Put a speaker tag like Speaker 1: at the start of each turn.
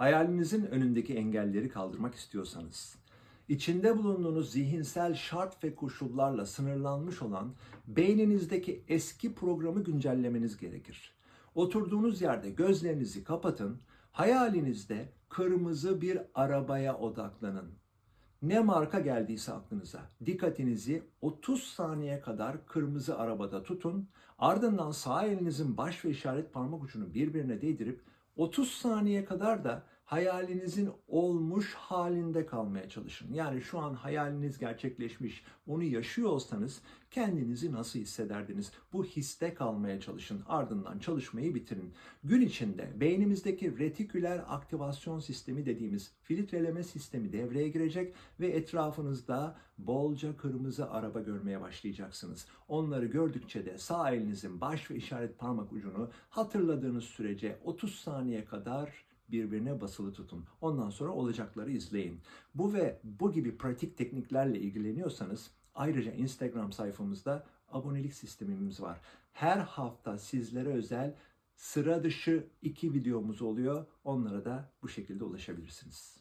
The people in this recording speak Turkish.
Speaker 1: Hayalinizin önündeki engelleri kaldırmak istiyorsanız, içinde bulunduğunuz zihinsel şart ve koşullarla sınırlanmış olan beyninizdeki eski programı güncellemeniz gerekir. Oturduğunuz yerde gözlerinizi kapatın, hayalinizde kırmızı bir arabaya odaklanın. Ne marka geldiyse aklınıza dikkatinizi 30 saniye kadar kırmızı arabada tutun. Ardından sağ elinizin baş ve işaret parmak ucunu birbirine değdirip 30 saniye kadar da hayalinizin olmuş halinde kalmaya çalışın. Yani şu an hayaliniz gerçekleşmiş, onu yaşıyor olsanız kendinizi nasıl hissederdiniz? Bu histe kalmaya çalışın. Ardından çalışmayı bitirin. Gün içinde beynimizdeki retiküler aktivasyon sistemi dediğimiz filtreleme sistemi devreye girecek ve etrafınızda bolca kırmızı araba görmeye başlayacaksınız. Onları gördükçe de sağ elinizin baş ve işaret parmak ucunu hatırladığınız sürece 30 saniye kadar birbirine basılı tutun. Ondan sonra olacakları izleyin. Bu ve bu gibi pratik tekniklerle ilgileniyorsanız ayrıca Instagram sayfamızda abonelik sistemimiz var. Her hafta sizlere özel sıra dışı iki videomuz oluyor. Onlara da bu şekilde ulaşabilirsiniz.